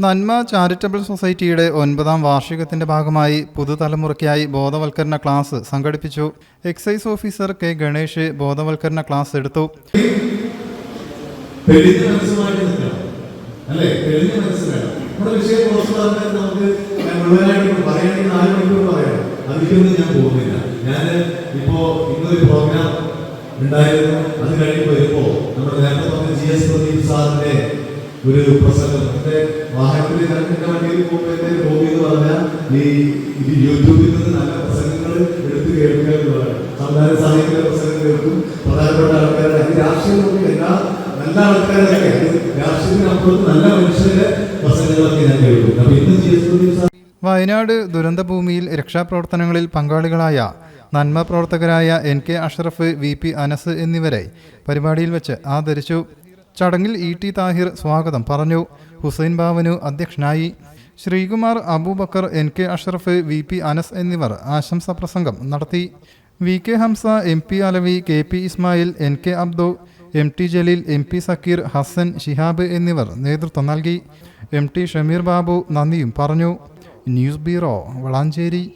നന്മ ചാരിറ്റബിൾ സൊസൈറ്റിയുടെ ഒൻപതാം വാർഷികത്തിന്റെ ഭാഗമായി പുതുതലമുറയ്ക്കായി ബോധവൽക്കരണ ക്ലാസ് സംഘടിപ്പിച്ചു. എക്സൈസ് ഓഫീസർ കെ ഗണേഷ് ബോധവൽക്കരണ ക്ലാസ് എടുത്തു. ഉണ്ടായിരുന്നു. അത് കഴിഞ്ഞ് വരുമ്പോൾ നമ്മുടെ നേരത്തെ പറഞ്ഞ ജി എസ് പ്രദീപ് സാറിന്റെ ഒരു പ്രസംഗം. എന്റെ വാഹനത്തിൽ ഞാൻ വണ്ടിയിൽ ഹോബി എന്ന് പറഞ്ഞാൽ ഈ യൂട്യൂബിൽ നിന്ന് നല്ല പ്രസംഗങ്ങൾ എടുത്തു കേൾക്കുക എന്നുള്ളതാണ്. സംവിധാന സാഹിത്യ പ്രസംഗം കേൾക്കും പ്രധാനപ്പെട്ട ആൾക്കാരുടെ അത് രാഷ്ട്രീയം നോക്കി എല്ലാ നല്ല ആൾക്കാരൊക്കെ രാഷ്ട്രീയത്തിനപ്പുറത്ത് നല്ല മനുഷ്യരുടെ പ്രസംഗങ്ങളൊക്കെ ഞാൻ കേൾക്കും. അപ്പൊ ഇന്ന് ജി എസ് വയനാട് ദുരന്തഭൂമിയിൽ രക്ഷാപ്രവർത്തനങ്ങളിൽ പങ്കാളികളായ നന്മ പ്രവർത്തകരായ N K Ashraf V P Anas എന്നിവരെ പരിപാടിയിൽ വെച്ച് ആദരിച്ചു. ചടങ്ങിൽ ഇ ടി താഹിർ സ്വാഗതം പറഞ്ഞു. ഹുസൈൻ ബാവനു അധ്യക്ഷനായി. Sreekumar Abubakar N K Ashraf V P Anas എന്നിവർ ആശംസാ പ്രസംഗം നടത്തി. V K Hamza M P Alavi K P Ismail N K Abdu M T Jaleel M P Sakeer Hasan Shihab എന്നിവർ നേതൃത്വം നൽകി. എം ടി ഷമീർ ബാബു നന്ദിയും പറഞ്ഞു. News bureau Valanchery.